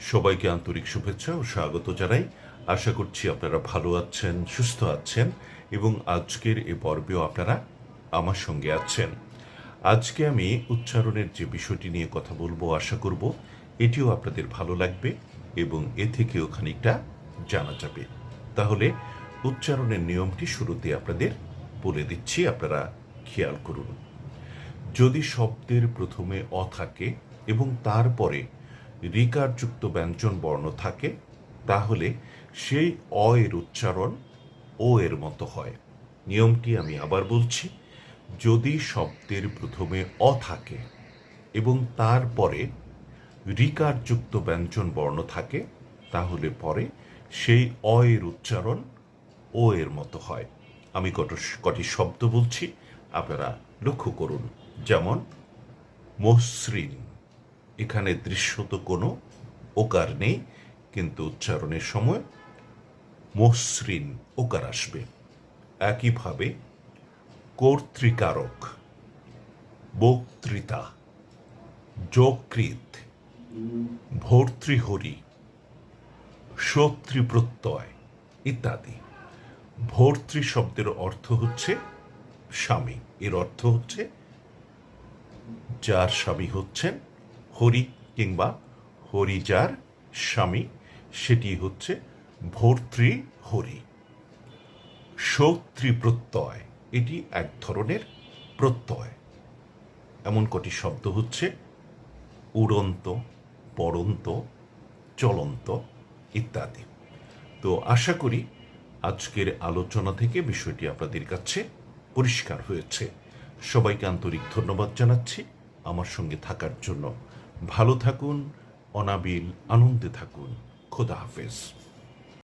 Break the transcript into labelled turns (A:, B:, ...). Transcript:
A: সবাইকে আন্তরিক শুভেচ্ছা ও স্বাগত জানাই। আশা করছি আপনারা ভালো আছেন, সুস্থ আছেন এবং আজকের এই পর্বেও আপনারা আমার সঙ্গে আছেন। আজকে আমি উচ্চারণের যে বিষয়টি নিয়ে কথা বলব, আশা করব এটিও আপনাদের ভালো লাগবে এবং এ থেকেও খানিকটা জানা যাবে। তাহলে উচ্চারণের নিয়মটি শুরুতে আপনাদের বলে দিচ্ছি, আপনারা খেয়াল করুন। যদি শব্দের প্রথমে অ থাকে এবং তারপরে রিকারযুক্ত ব্যঞ্জন বর্ণ থাকে, তাহলে সেই অ এর উচ্চারণ ও এর মতো হয়। নিয়মটি আমি আবার বলছি, যদি শব্দের প্রথমে অ থাকে এবং তারপরে রিকারযুক্ত ব্যঞ্জন বর্ণ থাকে, তাহলে পরে সেই অ এর উচ্চারণ ও এর মতো হয়। আমি কত কটি শব্দ বলছি, আপনারা লক্ষ্য করুন। যেমন, মসৃণ। এখানে দৃশ্যত কোনো ওকার নেই, কিন্তু উচ্চারণের সময় মসৃণ ওকার আসবে। একইভাবে কর্তৃকারক, বক্তৃতা যকৃত ভর্তৃহরি, শত্রুপ্রত্যয় ইত্যাদি। ভর্তৃ শব্দের অর্থ হচ্ছে স্বামী। এর অর্থ হচ্ছে যার স্বামী হচ্ছেন হরি কিংবা হরি যার স্বামী, সেটি হচ্ছে ভর্তৃ হরি। শত্রী প্রত্যয়, এটি এক ধরনের প্রত্যয়। এমন কটি শব্দ হচ্ছে উড়ন্ত, পড়ন্ত, চলন্ত ইত্যাদি। তো আশা করি আজকের আলোচনা থেকে বিষয়টি আপনাদের কাছে পরিষ্কার হয়েছে। সবাইকে আন্তরিক ধন্যবাদ জানাচ্ছি। আমার সঙ্গে থাকার জন্য ভালো থাকুন অনাবিল আনন্দে থাকুন। খোদা হাফেজ।